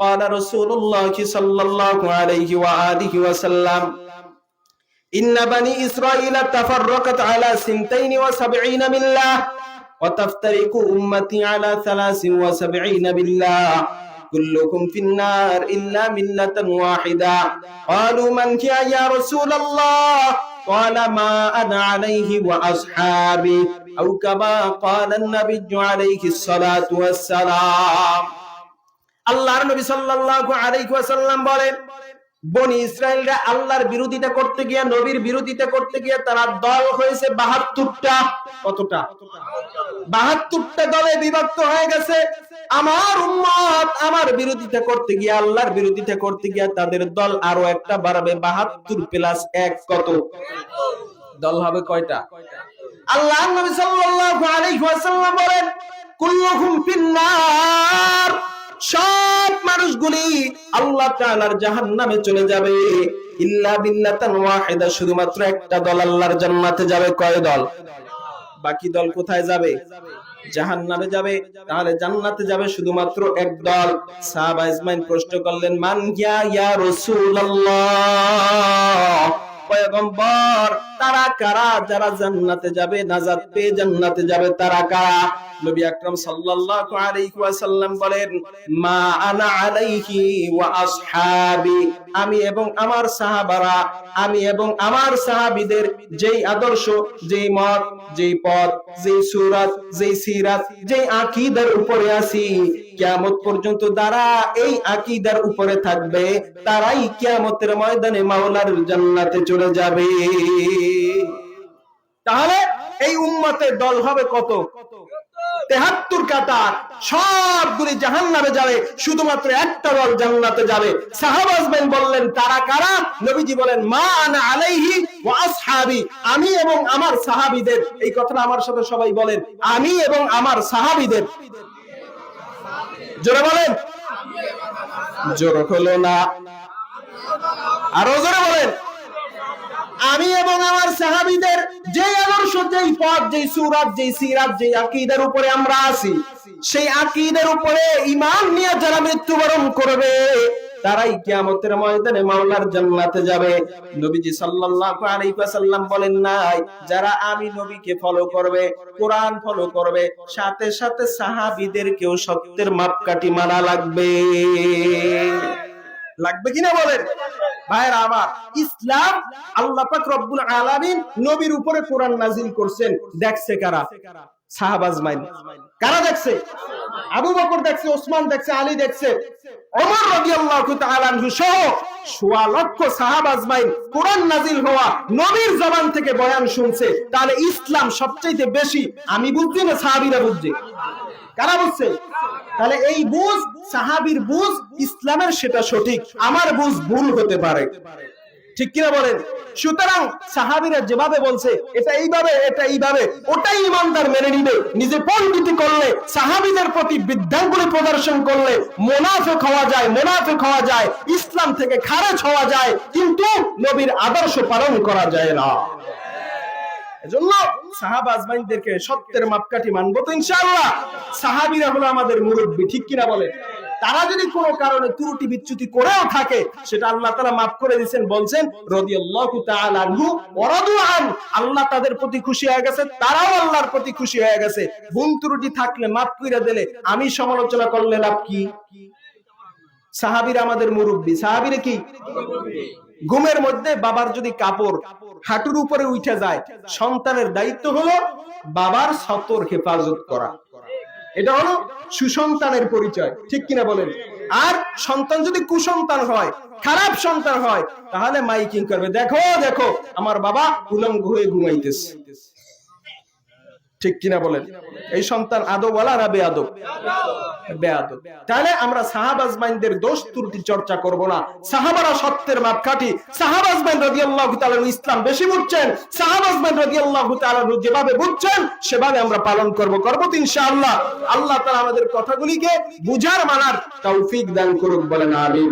قال رسول الله صلى الله عليه وآله وسلم إن بني إسرائيل تفرقت على سنتين وسبعين ملة وتفترق أمتي على ثلاث وسبعين بالله كلكم في النار إلا ملة واحدة. قالوا من هي يا رسول الله؟ قال ما أنا عليه وأصحابي. أو كما قال النبي عليه الصلاة والسلام. আল্লাহর নবী সাল্লাল্লাহু আলাইহি ওয়াসাল্লাম বলেন, বনি ইসরায়েলরা আল্লাহর বিরোধিতা করতে গিয়ে, নবীর বিরোধিতা করতে গিয়ে তারা দল হয়েছে বাহাত্তরটা। কতটা? বাহাত্তরটা দলে বিভক্ত হয়ে গেছে। আমার উম্মত আমার বিরোধিতা করতে গিয়ে, আল্লাহর বিরোধিতা করতে গিয়ে তাদের দল আরও একটা বাড়াবে, বাহাত্তর প্লাস এক কত? দল হবে কয়টা? আল্লাহ নবী সাল্লাল্লাহু আলাইহি ওয়াসাল্লাম বলেন কুল্লুহুম ফিন্নার। সব মানুষগুলি আল্লাহ তাআলার জাহান্নামে চলে যাবে। ইল্লা বিল্লাতান শুধুমাত্র একটা দল আল্লাহর জান্নাতে যাবে। কয় দল? বাকি দল কোথায় যাবে? জাহান্নামে যাবে। তাহলে জান্নাতে যাবে শুধুমাত্র এক দল। সাহাবা প্রশ্ন করলেন, মান ইয়া ইয়া রাসূলুল্লাহ? পয়গম্বর, তারা কারা? যারা জান্নাতে যাবে, নাজাত পেয়ে জান্নাতে যাবে, তারা কারা? নবী আকরাম সাল্লাল্লাহু আলাইহি ওয়াসাল্লাম বলেন, মা আনা আলাইহি ওয়া আসহাবি। আমি এবং আমার সাহাবারা, আমি এবং আমার সাহাবীদের যেই আদর্শ, যেই মত, যেই পথ, যেই সুরাত, যেই সিরাত, যেই আকীদার উপরে আছি কিয়ামত পর্যন্ত যারা এই আকীদার উপরে থাকবে, তারাই কিয়ামতের ময়দানে মাওলার জান্নাতে চলে যাবে। তাহলে এই উম্মতের দল হবে কত? তেহাত্তর কাতার, সবগুলি জাহান নামে যাবে, শুধুমাত্র একটা দল জান্নাতে যাবে। সাহাবাজবেন বললেন, তারা কারা? নবীজি বলেন, মা আনা আলাইহি ওয়া আসহাবি। আমি এবং আমার সাহাবীদের, এই কথাটা আমার সাথে সবাই বলেন, আমি এবং আমার সাহাবীদের। জোরে বলেন। জোরে হলো না। আরও জোরে বলেন। আমি এবং আমার সাহাবিদের যে আদর্শ, যেই পথ, যেই সুরাত, যেই সিরাত, যেই আকীদার উপরে আমরা আছি, সেই আকীদার উপরে ইমান নিয়ে যারা মৃত্যুবরণ করবে তারাই কিয়ামতের ময়দানে মাওলার জান্নাতে যাবে। নবীজি সাল্লাল্লাহু আলাইহি ওয়াসাল্লাম বলেন নাই, যারা আমি নবীকে ফলো করবে, কোরআন ফলো করবে, সাথে সাথে সাহাবীদেরকেও সত্যের মাপকাঠি মানা লাগবে। লাগবে কিনা বলেন? ভাইরা আমার ইসলাম আল্লাহ পাক রব্বুল আলামিন নবীর উপরে কোরআন নাজিল করছেন। দেখছে কারা? কারা দেখছে? আবু বকর দেখছে, ওসমান দেখছে, আলী দেখছে সহ সোয়া লক্ষ কোরআন নাজিল হওয়া নবীর জবান থেকে বয়ান শুনছে। তাহলে ইসলাম সবচেয়ে বেশি আমি বুঝছি না সাহাবীরা বুঝছে? কারা বুঝছে? তাহলে এই বুঝ, সাহাবির বুঝ, ইসলামের সেটা সঠিক। আমার বুঝ ভুল হতে পারে। ঠিক কিনা বলেন? সুতরাং সাহাবিরা যেভাবে বলছে, এটা এইভাবে এটা এইভাবে, ওটাই ইমানদার মেনে নিবে। নিজে পণ্ডিতি করলে, সাহাবিদের প্রতি বিদ্যাঙ্গুলি প্রদর্শন করলে মোনাফেক হওয়া যায়, মোনাফেক হওয়া যায়, ইসলাম থেকে খারেজ হওয়া যায়, কিন্তু নবীর আদর্শ পালন করা যায় না। এজন্য সাহাবা আজমাইনদেরকে সত্যের মাপকাঠি মানবো তো ইনশাআল্লাহ। সাহাবীরা হলো আমাদের মুরব্বী, ঠিক কিনা বলে তারা যদি কোনো কারণে ত্রুটি বিচ্যুতি করেও থাকে, সেটা আল্লাহ তাআলা মাফ করে দিয়েছেন, বলছেন আল্লাহ তাদের প্রতি খুশি হয়ে গেছে, তারাও আল্লাহর প্রতি খুশি হয়ে গেছে। ভুল ত্রুটি থাকলে মাফ কইরা দিলে আমি সমালোচনা করলে লাভ কি? সাহাবীরা আমাদের মুরব্বী। সাহাবীরা কি? ঘুমের মধ্যে বাবার যদি কাপড় হাঁটুর উপরে উঠে যায়, সন্তানের দায়িত্ব হলো বাবার সতর হেফাজত করা। এটা হলো সুসন্তানের পরিচয়। ঠিক কিনা বলেন? আর সন্তান যদি কুসন্তান হয়, খারাপ সন্তান হয়, তাহলে মাইকিং করবে। দেখো দেখো, আমার বাবা উলঙ্গ হয়ে ঘুমাইতেছে। ঠিক কিনা বলেন? এই সন্তান আদব ওয়ালা না বেআদব তাহলে আমরা দোষ ত্রুটি চর্চা করব না। সাহাবারা সত্যের মাপকাঠি। তাআলা ইসলাম বেশি বুঝছেন। তাআলা যেভাবে বুঝছেন, সেভাবে আমরা পালন করব করব তো ইনশাআল্লাহ। আল্লাহ তাআলা আমাদের কথাগুলিকে বুঝার মানার তৌফিক দান করুক বলেন, আমিন।